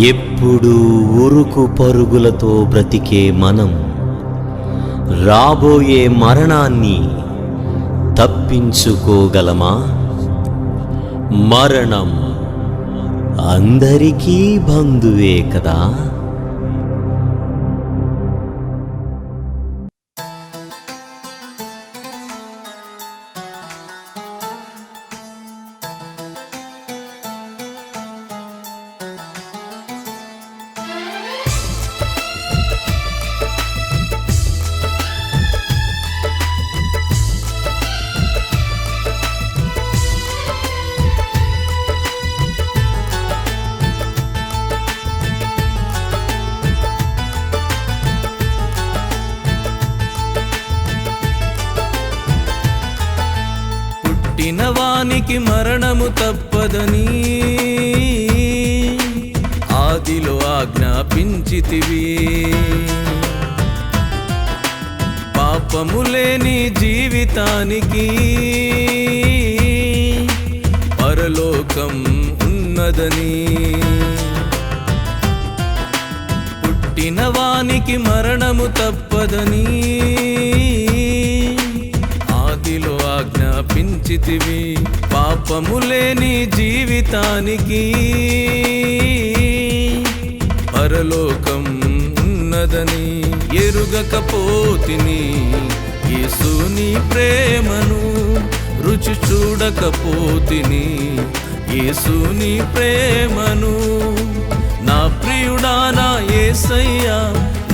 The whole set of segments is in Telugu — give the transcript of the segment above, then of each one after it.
ఎప్పుడూ ఉరుకు పరుగులతో బ్రతికే మనం రాబోయే మరణాన్ని తప్పించుకోగలమా? మరణం అందరికీ బంధువే కదా? వారికి మరణము తప్పదని. ఆదిలో ఆజ్ఞాపించితివి. పాపము లేని జీవితానికి. పరలోకం ఉన్నదని. పుట్టిన వానికి మరణము తప్పదని. ఆజ్ఞాపించితివి పాపములేని జీవితానికి పరలోకం ఉన్నదని ఎరుగకపోతిని. యేసుని ప్రేమను రుచి చూడకపోతిని. యేసుని ప్రేమను నా ప్రియుడా నా ఏసయ్యా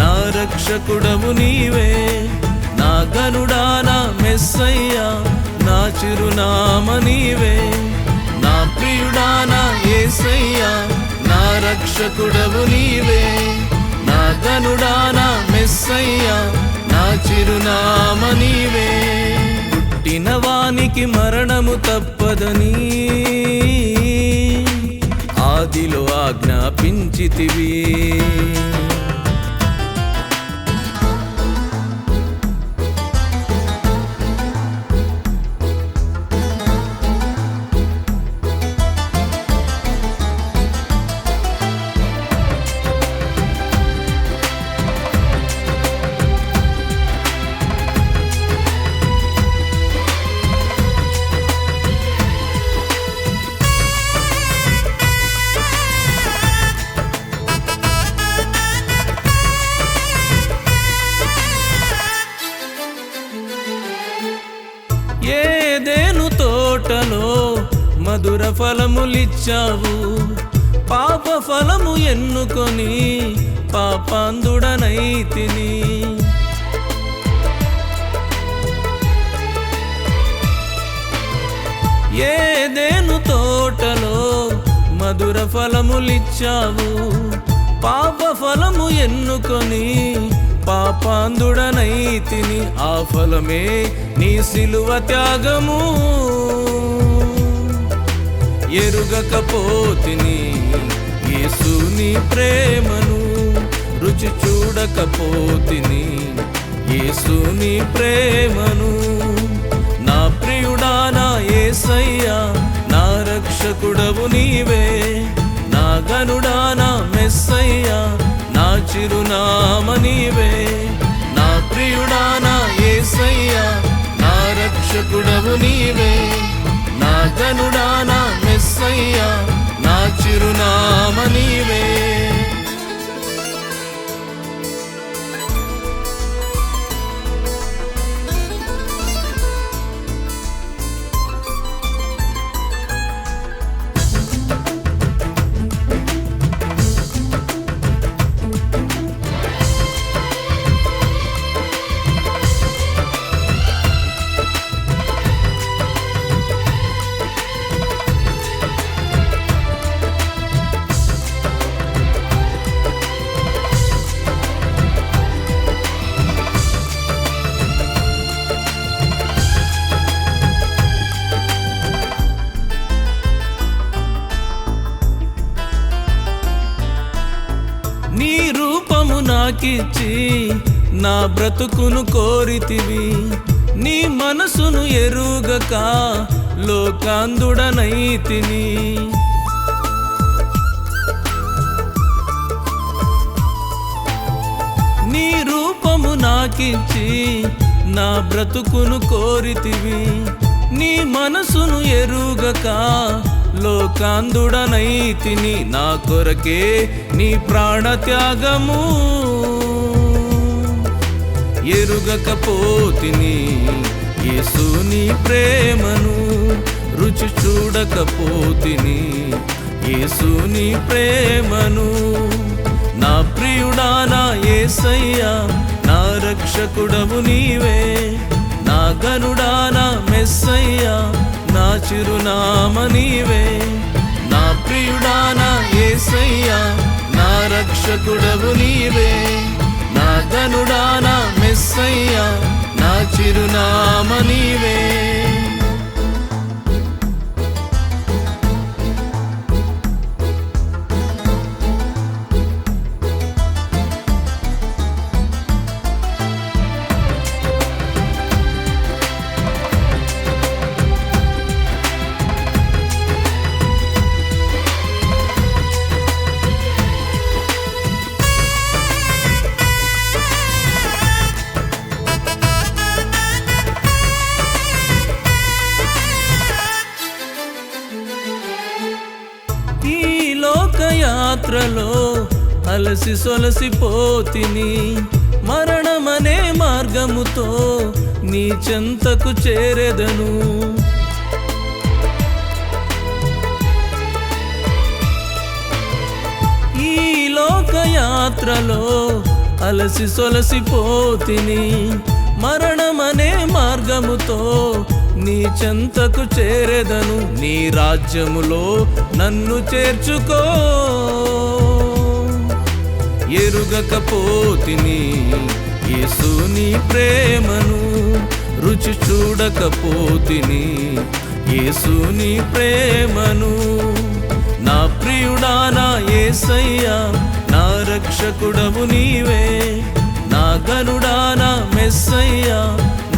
నా రక్షకుడవు నీవే. నా గనుడా నా మెస్సయ్యా నా చిరునామ నీవే నా ప్రియుడా నా ఏసయ్యా నా రక్షకుడవు నీవే నా గనుడా నా మెస్సయ్యా నా చిరునామ నీవే పుట్టిన వానికి మరణము తప్పదని ఆదిలో ఆజ్ఞాపించితివి. మధుర ఫలములిచ్చావు. పాప ఫలము ఎన్నుకొని పాపాందుడనైతిని ఏదేను తోటలో మధుర ఫలములిచ్చావు. పాప ఫలము ఎన్నుకొని పాపాందుడనైతిని ఆ ఫలమే నీ సిలువ త్యాగము. ఎరుగకపోతిని యేసుని ప్రేమను రుచి చూడకపోతిని యేసుని ప్రేమను నా ప్రియుడా నా ఏసయ్యా నా రక్షకుడవు నీవే నా గనుడా నా మెస్సయ్యా నా చిరునామ నీవే. తిరునామ నీవే. నీ రూపము నాకిచ్చి నా బ్రతుకును కోరితివి. నీ మనసును ఎరుగక లోకాందుడనైతిని నీ రూపము నాకిచ్చి నా బ్రతుకును కోరితివి. నీ మనసును ఎరుగక లోకాందుడనైతిని నా కొరకే నీ ప్రాణ త్యాగము ఎరుగకపోతిని యేసుని ప్రేమను రుచి చూడకపోతిని యేసుని ప్రేమను. నా ప్రియుడా నా ఏసయ్యా నా రక్షకుడవు నీవే. నా గనుడా నా మెస్సయ్యా నా చిరునామ నీవే నా ప్రియుడా నా యేసయ్యా నా రక్షకుడవు నీవే. నా గనుడా నా మెస్సయ్యా నా చిరునామ నీవే అలసి సొలసిపోతిని మరణమనే మార్గముతో నీ చెంతకు చేరెదను. ఈ లోకయాత్రలో అలసి సొలసిపోతిని మరణమనే మార్గముతో నీ చెంతకు చేరెదను. నీ రాజ్యములో నన్ను చేర్చుకో. ఎరుగకపోతిని. యేసుని ప్రేమను రుచి చూడకపోతిని. యేసుని ప్రేమను నా ప్రియుడా నా యేసయ్యా నా రక్షకుడవు నీవే. నా గనుడా నా మెస్సయ్యా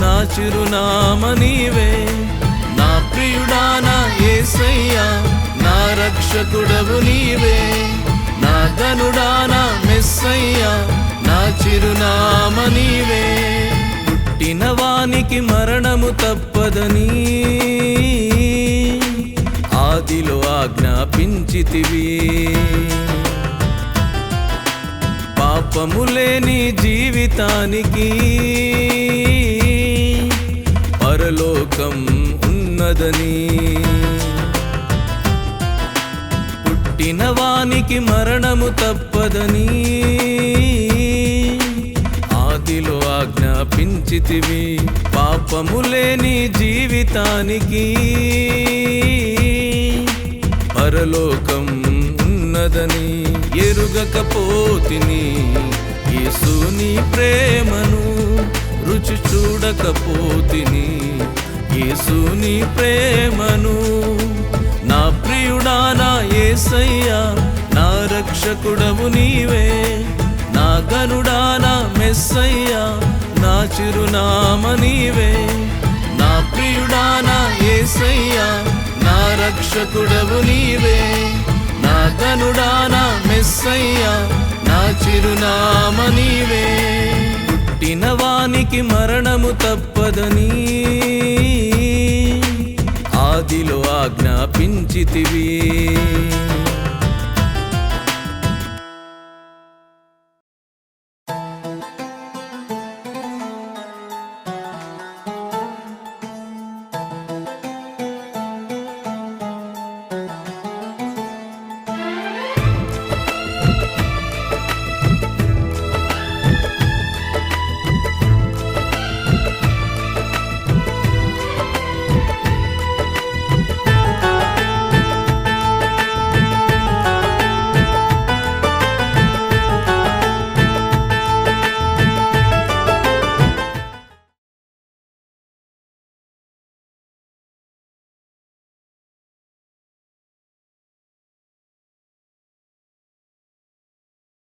నా చిరునామ నీవే. నా ప్రియుడా నా ఏసయ్యా నా రక్షకుడవు నీవే. నా మెస్సయ్యా నా చిరునామ నీవే. పుట్టిన వానికి మరణము తప్పదని ఆదిలో ఆజ్ఞాపించితివి. పాపము లేని జీవితానికి పరలోకం ఉన్నదని. పుట్టిన వానికి మరణము తప్పదని. ఆదిలో ఆజ్ఞాపించితివి పాపము లేని జీవితానికి. పరలోకం ఉన్నదని ఎరుగకపోతిని. యేసుని ప్రేమను రుచి చూడకపోతిని. యేసుని ప్రేమను నా ప్రియుడా నా ఏసయ్యా నా రక్షకుడవు నీవే. నా గనుడా నా మెస్సయ్యా నా చిరునామ నీవే. నా ప్రియుడా నా ఏసయ్యా నా రక్షకుడవు నీవే. నా గనుడా నా మెస్సయ్యా నా చిరునామ నీవే. పుట్టిన వానికి మరణము తప్పదని. ఆదిలో ఆజ్ఞా ఆజ్ఞాపించితివి